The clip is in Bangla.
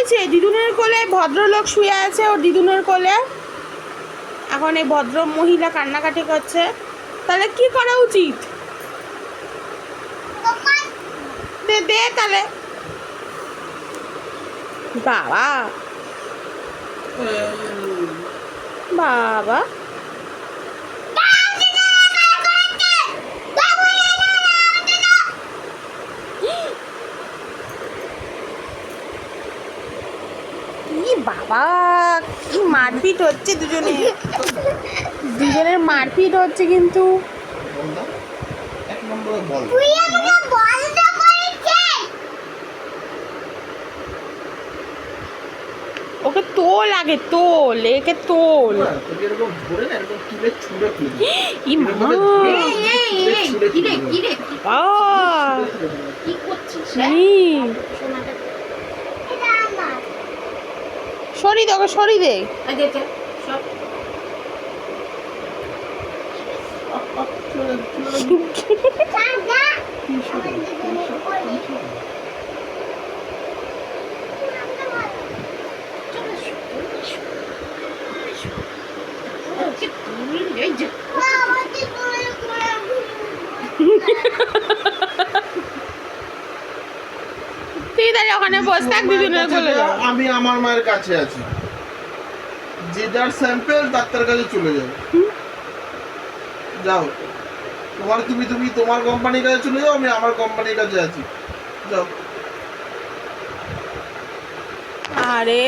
হয়েছে? দিদুনের কোলে ভদ্রলোক শুয়ে আছে ওর দিদুনের কোলে। এখন এই ভদ্র মহিলা কান্নাকাটি করছে। তাহলে কি করা উচিত? দে দে তাহলে। বাবা। বাবা। বাবা কি মারপিট হচ্ছে দুজনে? দুজনের মারপিট হচ্ছে কিন্তু। ওকে তোল আগে তোল একে তোল। কি করছিস, হ্যাঁ? ই, সোনাটা- এটা আমার। সরি দে। ওকে সরি দে। আপ, আপ, চলে, চলে। দাদা, কি সরে, আমার দিদির কোলে। চলে এসো, চলে এসো, চলে এসো। ওকে তুলে এই যে। তুই তাহলে ওখানে বসে থাক দুজনের কোলে। আমি আমার মায়ের কাছে আছি। যে যার স্যাম্পেল ডাক্তার কাছে চলে যাবে। যাও। তোমার তুমি তুমি তোমার কোম্পানির কাছে চলে যাও আমি আমার কোম্পানির কাছে আছি। যাও। আরে